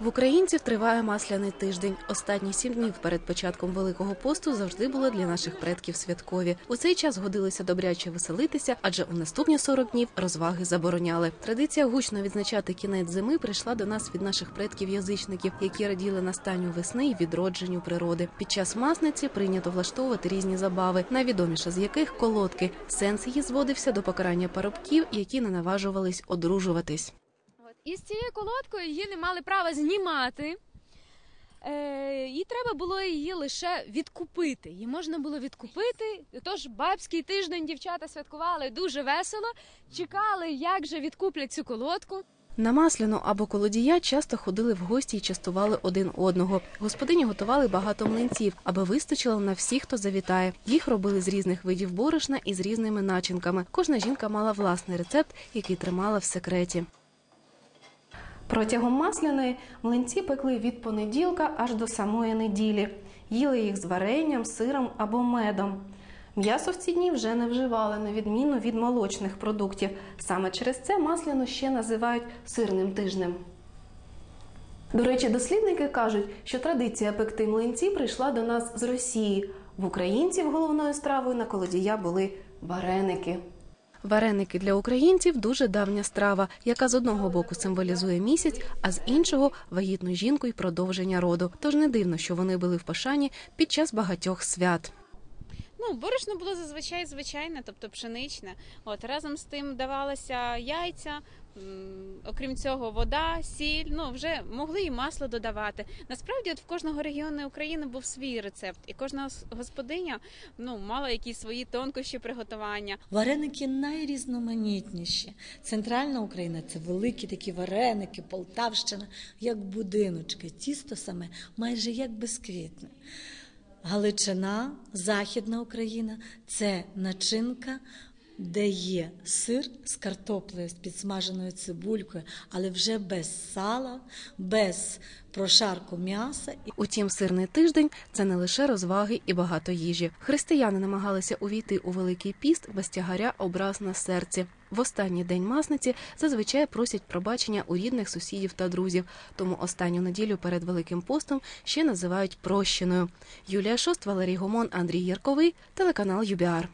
В українців триває масляний тиждень. Останні сім днів перед початком Великого посту завжди були для наших предків святкові. У цей час годилося добряче веселитися, адже у наступні 40 днів розваги забороняли. Традиція гучно відзначати кінець зими прийшла до нас від наших предків-язичників, які раділи настанню весни і відродженню природи. Під час масниці прийнято влаштовувати різні забави, найвідоміша з яких колодки. Сенс її зводився до покарання парубків, які не наважувались одружуватись. І з цією колодкою її не мали права знімати. Е, і треба було її лише відкупити. Її можна було відкупити. Тож бабський тиждень дівчата святкували дуже весело, чекали, як же відкуплять цю колодку. На масляну або колодія часто ходили в гості і частували один одного. Господині готували багато млинців, аби вистачило на всіх, хто завітає. Їх робили з різних видів борошна і з різними начинками. Кожна жінка мала власний рецепт, який тримала в секреті. Протягом масляної млинці пекли від понеділка аж до самої неділі. Їли їх з варенням, сиром або медом. М'ясо в ці дні вже не вживали, на відміну від молочних продуктів. Саме через це масляну ще називають сирним тижнем. До речі, дослідники кажуть, що традиція пекти млинці прийшла до нас з Росії. В українців головною стравою на колодія були вареники. Вареники для українців дуже давня страва, яка з одного боку символізує місяць, а з іншого вагітну жінку і продовження роду. Тож не дивно, що вони були в пошані під час багатьох свят. Ну, борошно було зазвичай звичайне, тобто пшеничне. От разом з тим давалося яйця, окрім цього, вода, сіль. Ну вже могли і масло додавати. Насправді, от в кожного регіону України був свій рецепт, і кожна господиня ну мала якісь свої тонкощі приготування. Вареники найрізноманітніші. Центральна Україна це великі такі вареники, Полтавщина, як будиночки, тісто саме майже як бисквітне. Галичина, Західна Україна це начинка, де є сир з картоплею, з підсмаженою цибулькою, але вже без сала, без прошарку м'яса. Утім, сирний тиждень це не лише розваги і багато їжі. Християни намагалися увійти у Великий піст без тягаря образ на серці. В останній день масниці зазвичай просять пробачення у рідних сусідів та друзів. Тому останню неділю перед Великим постом ще називають прощеною. Юлія Шост, Валерій Гомон, Андрій Ярковий, телеканал ЮБІАР.